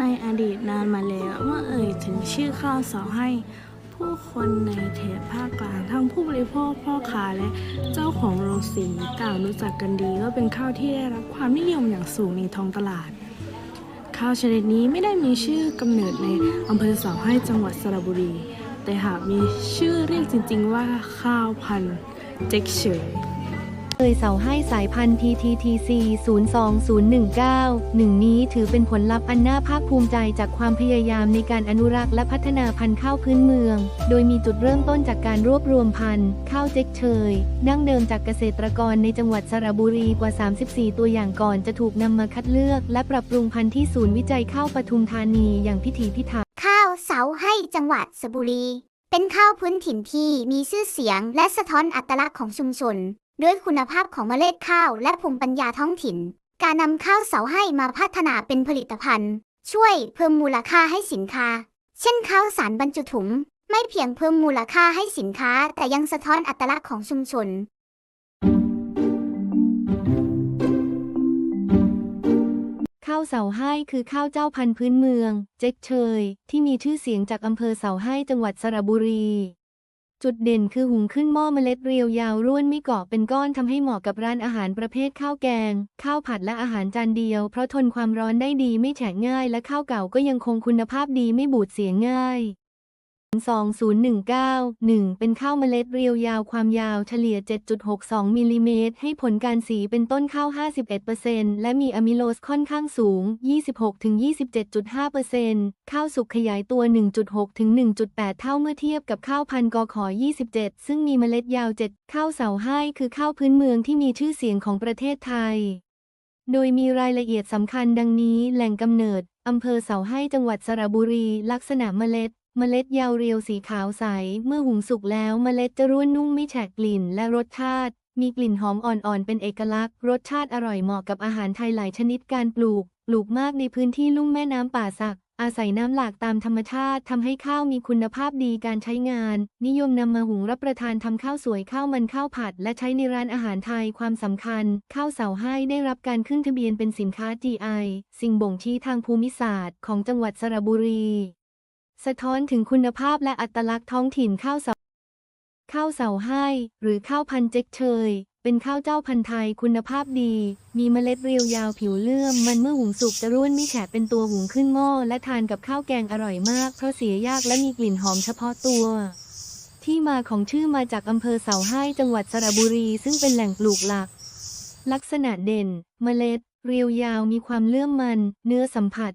ในอดีตนานมาแล้วเมื่อเอ่ยถึงชื่อข้าวสาให้ ผู้คนในแถบภาคกลางทั้งผู้บริโภคพ่อค้าและเจ้าของโรงสีต่างรู้จักกันดีว่าเป็นข้าวที่ได้รับความนิยมอย่างสูงในท้องตลาด ข้าวชนิดนี้ไม่ได้มีชื่อกำเนิดในอำเภอเสาให้จังหวัดสระบุรี แต่หากมีชื่อเรียกจริง ๆ ว่าข้าวพันธุ์เจ๊กเฉย เอยเสาให้สายพันธุ์ TTTC 02019หนึ่งนี้ถือเป็นผลลัพธ์อันน่าภาคภูมิใจจากความพยายามในการอนุรักษ์และพัฒนาพันธุ์ข้าวพื้นเมือง โดยมีจุดเริ่มต้นจากการรวบรวมพันธุ์ ข้าวเจ๊กเชย ดั้งเดิมจากเกษตรกรในจังหวัดสระบุรีกว่า 34 ตัวอย่างก่อนจะถูกนำมาคัดเลือก และปรับปรุงพันธุ์ที่ศูนย์วิจัยข้าวปทุมธานีอย่างพิถีพิถันข้าวเสาให้จังหวัดสระบุรี เป็นข้าวพื้นถิ่นที่มีชื่อเสียงและสะท้อนอัตลักษณ์ของชุมชน ด้วยคุณภาพของเมล็ดข้าวและภูมิปัญญาท้องถิ่น การนำข้าวเสาให้มาพัฒนาเป็นผลิตภัณฑ์ ช่วยเพิ่มมูลค่าให้สินค้า เช่นข้าวสารบรรจุถุง ไม่เพียงเพิ่มมูลค่าให้สินค้า แต่ยังสะท้อนอัตลักษณ์ของชุมชน ข้าวเสาไห้คือข้าวเจ้าพันธุ์พื้นเมือง เจ๊กเชย ที่มีชื่อเสียงจากอำเภอเสาไห้จังหวัดสระบุรี จุดเด่นคือหุงขึ้นหม้อเมล็ดเรียวยาวร่วนไม่เกาะเป็นก้อนทำให้เหมาะกับร้านอาหารประเภทข้าวแกง ข้าวผัดและอาหารจานเดียว เพราะทนความร้อนได้ดีไม่แฉะง่ายและข้าวเก่าก็ยังคงคุณภาพดีไม่บูดเสียง่าย 2019 1 เป็นข้าวเมล็ดเรียวยาวความยาวเฉลี่ย 7.62 มิลลิเมตร ให้ผลการสีเป็นต้นข้าว 51%และมีอะมิโลสค่อนข้างสูง 26-27.5%ข้าวสุกขยายตัว 1.6ถึง1.8 เท่าเมื่อเทียบกับข้าวพันกอขอ 27 ซึ่งมีเมล็ดยาว 7 ข้าวเสาให้คือข้าวพื้นเมืองที่มีชื่อเสียงของประเทศไทย โดยมีรายละเอียดสำคัญดังนี้ แหล่งกำเนิดอำเภอเสาให้จังหวัดสระบุรี ลักษณะเมล็ด เมล็ดยาวเรียวสีขาวใส เมื่อหุงสุกแล้วเมล็ดจะร่วนนุ่มไม่แฉกกลิ่นและรสชาติ มีกลิ่นหอมอ่อนๆ เป็นเอกลักษณ์ รสชาติอร่อยเหมาะกับอาหารไทยหลายชนิดการปลูก ปลูกมากในพื้นที่ลุ่มแม่น้ำป่าสัก อาศัยน้ำหลากตามธรรมชาติทำให้ข้าวมีคุณภาพดีการใช้งาน นิยมนำมาหุงรับประทานทำข้าวสวยข้าวมันข้าวผัด และใช้ในร้านอาหารไทยความสำคัญ ข้าวเสาให้ได้รับการขึ้นทะเบียนเป็นสินค้า GI สิ่งบ่งชี้ทางภูมิศาสตร์ของจังหวัดสระบุรี สะท้อนถึงคุณภาพและอัตลักษณ์ท้องถิ่นข้าวเสาข้าวเสาให้ หรือข้าวพันเจ๊กเชย เป็นข้าวเจ้าพันธุ์ไทยคุณภาพดี มีเมล็ดเรียวยาวผิวเลื่อม มันเมื่อหุงสุกจะร่วนไม่แฉะเป็นตัวหุงขึ้นหม้อและทานกับข้าวแกงอร่อยมาก เพราะเสียยากและมีกลิ่นหอมเฉพาะตัว ที่มาของชื่อมาจากอำเภอเสาให้จังหวัดสระบุรี ซึ่งเป็นแหล่งปลูกหลัก ลักษณะเด่น เมล็ด เรียวยาวมีความเลื่อมมัน เนื้อสัมผัส